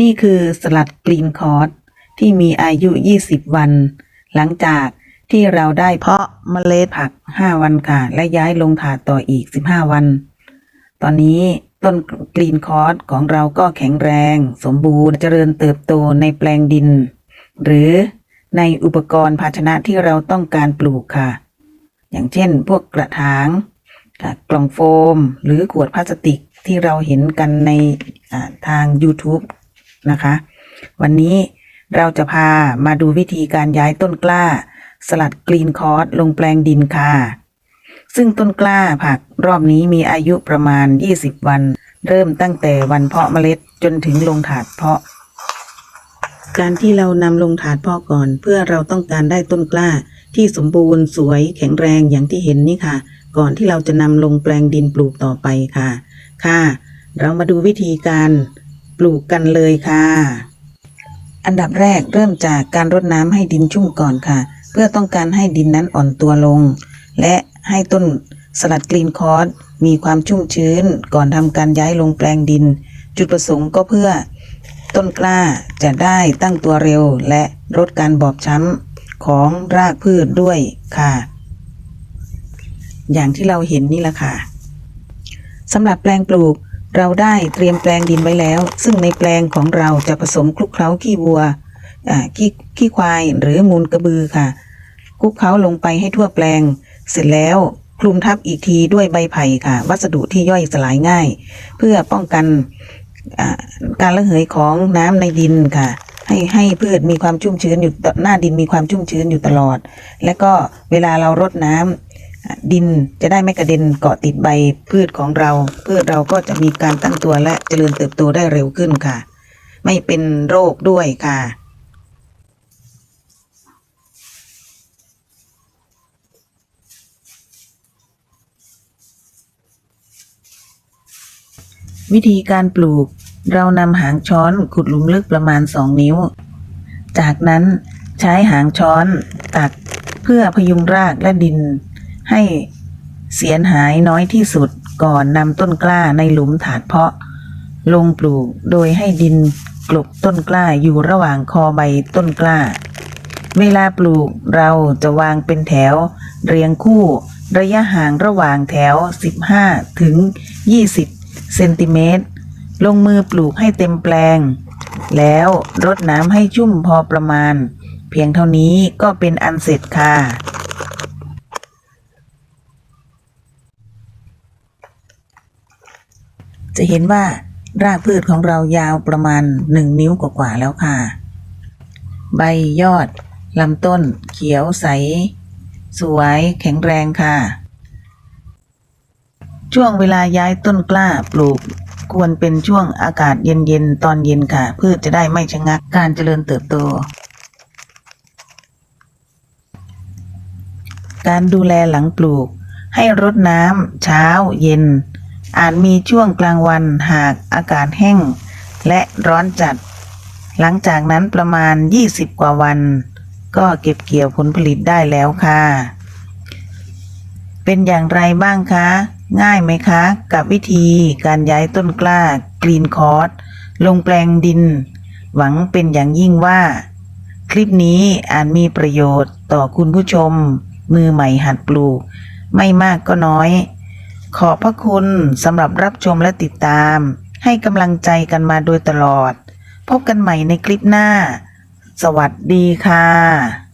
นี่คือสลัดกรีนคอร์สที่มีอายุ 20 วัน หลังจากที่เราได้เพาะเมล็ดผัก 5 วันค่ะ และย้ายลงถาดต่ออีก 15 วัน ตอนนี้ต้นกรีนคอร์สของเราก็แข็งแรง สมบูรณ์เจริญเติบโตในแปลงดิน หรือในอุปกรณ์ภาชนะที่เราต้องการปลูกค่ะ อย่างเช่น พวกกระถางกล่องโฟม หรือขวดพลาสติกที่เราเห็นกันในทาง YouTube นะคะ วันนี้เราจะพามาดูวิธีการย้ายต้นกล้า สลัดกรีนคอร์สลงแปลงดินค่ะ ซึ่งต้นกล้าผักรอบนี้มีอายุประมาณ 20 วัน เริ่มตั้งแต่วันเพาะเมล็ดจนถึงลงถาดเพาะ การที่เรานำลงถาดเพาะก่อน เพื่อเราต้องการได้ต้นกล้าที่สมบูรณ์สวยแข็งแรงอย่างที่เห็นนี่ค่ะ ก่อนที่เราจะนำลงแปลงดินปลูกต่อไปค่ะ ค่ะ เรามาดูวิธีการ ปลูกกันเลยค่ะ อันดับแรกเริ่มจากการรดน้ำให้ดินชุ่มก่อนค่ะ เพื่อต้องการให้ดินนั้นอ่อนตัวลง และให้ต้นสลัดกรีนคอร์สมีความชุ่มชื้นก่อนทำการย้ายลงแปลงดิน จุดประสงค์ก็เพื่อ ต้นกล้าจะได้ตั้งตัวเร็ว และลดการบอบช้ำของรากพืชด้วยค่ะ อย่างที่เราเห็นนี่แหละค่ะสำหรับแปลงปลูก เราได้เตรียมแปลงดินไว้แล้ว ซึ่งในแปลงของเราจะผสมคลุกเคล้าขี้วัวขี้ขี้ควายหรือมูลกระบือค่ะคลุกเคล้าลงไปให้ทั่วแปลง เสร็จแล้วคลุมทับอีกทีด้วยใบไผ่ค่ะ วัสดุที่ย่อยสลายง่าย เพื่อป้องกันการระเหยของน้ำในดินค่ะ ให้ให้พืชมีความชุ่มชื้นอยู่หน้าดินมีความชุ่มชื้นอยู่ตลอด และก็เวลาเรารดน้ำอ่า ดินจะได้ไม่กระเด็นเกาะติดใบพืชของเราพืชเราก็จะมีการตั้งตัวและเจริญเติบโตได้เร็วขึ้นค่ะ ไม่เป็นโรคด้วยค่ะวิธีการปลูก เรานำหางช้อนขุดหลุมลึกประมาณ 2 นิ้ว จากนั้นใช้หางช้อนตักเพื่อพยุงรากและดิน ให้เสียหายน้อยที่สุดก่อนนำต้นกล้าในหลุมถาดเพาะ ลงปลูกโดยให้ดินกลบต้นกล้าอยู่ระหว่างคอใบต้นกล้า เวลาปลูกเราจะวางเป็นแถว เรียงคู่ระยะห่างระหว่างแถว 15 ถึง 20 เซนติเมตร ลงมือปลูกให้เต็มแปลง แล้วรดน้ำให้ชุ่มพอประมาณ เพียงเท่านี้ก็เป็นอันเสร็จค่ะ จะเห็นว่ารากพืชของเรายาวประมาณ 1 นิ้วกว่าๆแล้วค่ะ ใบยอดลำต้น เขียวใส สวยแข็งแรงค่ะ ช่วงเวลาย้ายต้นกล้าปลูกควรเป็นช่วงอากาศเย็นๆ ตอนเย็นค่ะ พืชจะได้ไม่ชะงักการเจริญเติบโต การดูแลหลังปลูกให้รดน้ำเช้าเย็น อาจมีช่วงกลางวันหากอากาศแห้ง และร้อนจัด หลังจากนั้นประมาณ 20 กว่าวัน ก็เก็บเกี่ยวผลผลิตได้แล้วค่ะ เป็นอย่างไรบ้างคะ ง่ายไหมคะ กับวิธีการย้ายต้นกล้ากรีนคอร์สลงแปลงดิน หวังเป็นอย่างยิ่งว่า คลิปนี้อาจมีประโยชน์ต่อคุณผู้ชม มือใหม่หัดปลูก ไม่มากก็น้อย ขอบพระคุณสำหรับรับชมและติดตาม ให้กำลังใจกันมาโดยตลอด พบกันใหม่ในคลิปหน้า สวัสดีค่ะ